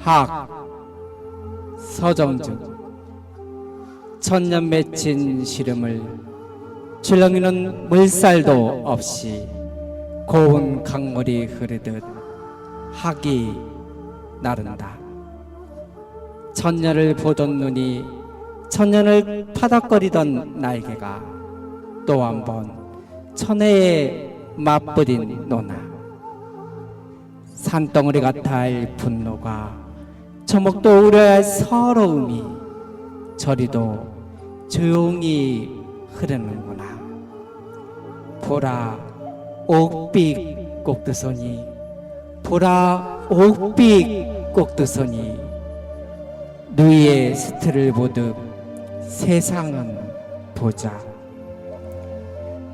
학 서정중 천년 맺힌 시름을 출렁이는 물살도 없이 고운 강물이 흐르듯 학이 나른다. 천년을 보던 눈이 천년을 파닥거리던 날개가 또 한 번 천혜에 맞부린 노나. 산덩어리 같아 할 분노가 저목도 할 서러움이 저리도 조용히 흐르는구나. 보라 옥빛 꼭두선이 보라 옥빛 꼭두선이 누이의 스트를 보듯 세상은 보자.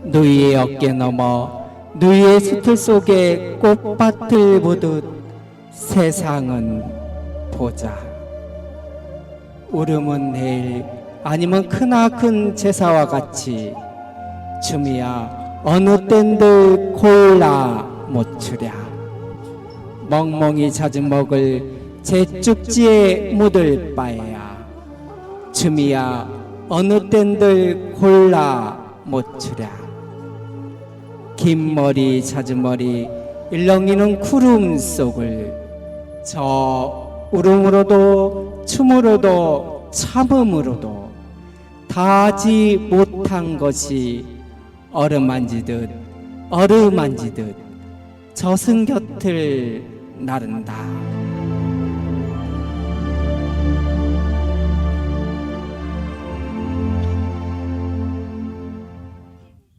누이의 어깨 넘어 누이의 스틀 속에 꽃밭을 보듯 세상은 보자. 울음은 내일 아니면 크나큰 제사와 같이 춤이야 어느 땐들 골라 못 추랴. 멍멍이 잦은 먹을 제쭉지에 묻을 바에야. 춤이야 어느 땐들 골라 못 추랴. 긴 머리 잦은 머리 일렁이는 구름 속을 저 울음으로도 춤으로도 참음으로도 다하지 못한 것이 어루만지듯 어루만지듯 저승 곁을 나른다.